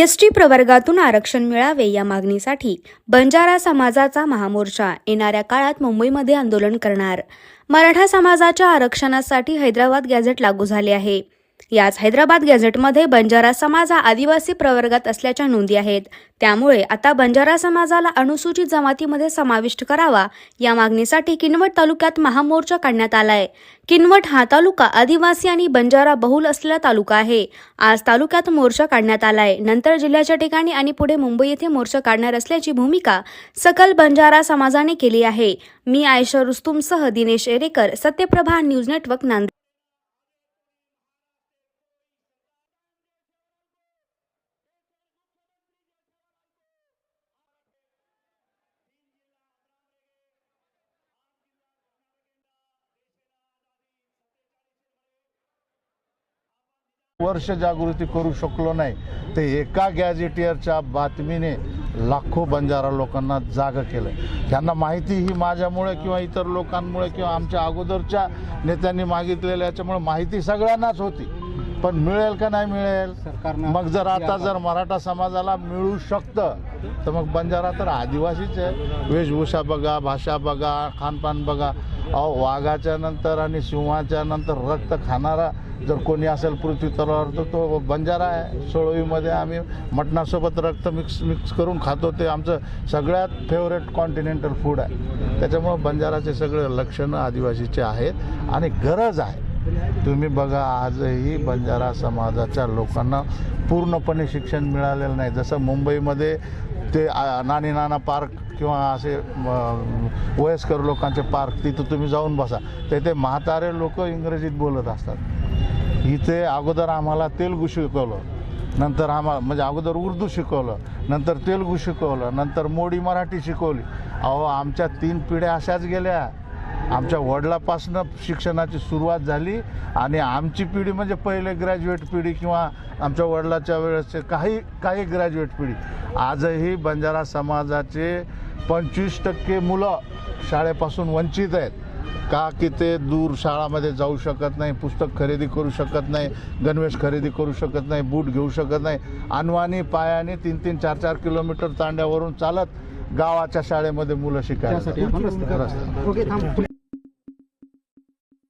S T प्रवर्गातून आरक्षण मिळावे या मागणीसाठी बंजारा समाजाचा महामोर्चा येणाऱ्या काळात मुंबईमध्ये आंदोलन करणार. मराठा समाजाच्या आरक्षणासाठी हैदराबाद गॅझेट लागू झाले आहे. याच हैदराबाद गॅझेटमध्ये बंजारा समाज हा आदिवासी प्रवर्गात असल्याच्या नोंदी आहेत. त्यामुळे आता बंजारा समाजाला अनुसूचित जमातीमध्ये समाविष्ट करावा या मागणीसाठी किनवट तालुक्यात महामोर्चा काढण्यात आलाय. किनवट हा तालुका आदिवासी आणि बंजारा बहुल असलेला तालुका आहे. आज तालुक्यात मोर्चा काढण्यात आलाय. नंतर जिल्ह्याच्या ठिकाणी आणि पुढे मुंबई येथे मोर्चा काढणार असल्याची भूमिका सकल बंजारा समाजाने केली आहे. मी आयशा रुस्तुमसह दिनेश एरेकर सत्यप्रभा न्यूज नेटवर्क नांदेड. वर्ष जागृती करू शकलो नाही. ते एका गॅझेटियरच्या बातमीने लाखो बंजारा लोकांना जाग केलं त्यांना माहिती ही माझ्यामुळे किंवा इतर लोकांमुळे किंवा आमच्या अगोदरच्या नेत्यांनी मागितलेल्या याच्यामुळे माहिती सगळ्यांनाच होती. पण मिळेल का नाही मिळेल? सरकारनं मग जर आता जर मराठा समाजाला मिळू शकतं तर मग बंजारा तर आदिवासीच आहे. वेशभूषा बघा भाषा बघा खानपान बघा. अहो वाघाच्या नंतर आणि सिंहाच्या नंतर रक्त खाणारा जर कोणी असेल पृथ्वी तलावर तर तो बंजारा आहे. सोळवीमध्ये आम्ही मटणासोबत रक्त मिक्स मिक्स करून खातो. ते आमचं सगळ्यात फेवरेट कॉन्टिनेंटल फूड आहे. त्याच्यामुळं बंजाराचे सगळे लक्षणं आदिवासीचे आहेत आणि गरज आहे. तुम्ही बघा आजही बंजारा समाजाच्या लोकांना पूर्णपणे शिक्षण मिळालेलं नाही. जसं मुंबईमध्ये ते नानी नाना पार्क किंवा असे वयस्कर लोकांचे पार्क तिथं तुम्ही जाऊन बसा. तेथे म्हातारे लोक इंग्रजीत बोलत असतात. इथे अगोदर आम्हाला तेलगू शिकवलं. नंतर आम्हाला म्हणजे अगोदर उर्दू शिकवलं. नंतर तेलगू शिकवलं. नंतर मोडी मराठी शिकवली. अहो आमच्या तीन पिढ्या अशाच गेल्या. आमच्या वडिलापासनं शिक्षणाची सुरुवात झाली आणि आमची पिढी म्हणजे पहिले ग्रॅज्युएट पिढी किंवा आमच्या वडिलाच्या वेळेसचे काही काही ग्रॅज्युएट पिढी. आजही बंजारा समाजाचे पंचवीस टक्के मुलं शाळेपासून वंचित आहेत. का की ते दूर शाळामध्ये जाऊ शकत नाही पुस्तक खरेदी करू शकत नाही गणवेश खरेदी करू शकत नाही बूट घेऊ शकत नाही. अनवाणी पायाने तीन तीन चार चार किलोमीटर तांड्यावरून चालत गावाच्या शाळेमध्ये मुलं शिकायला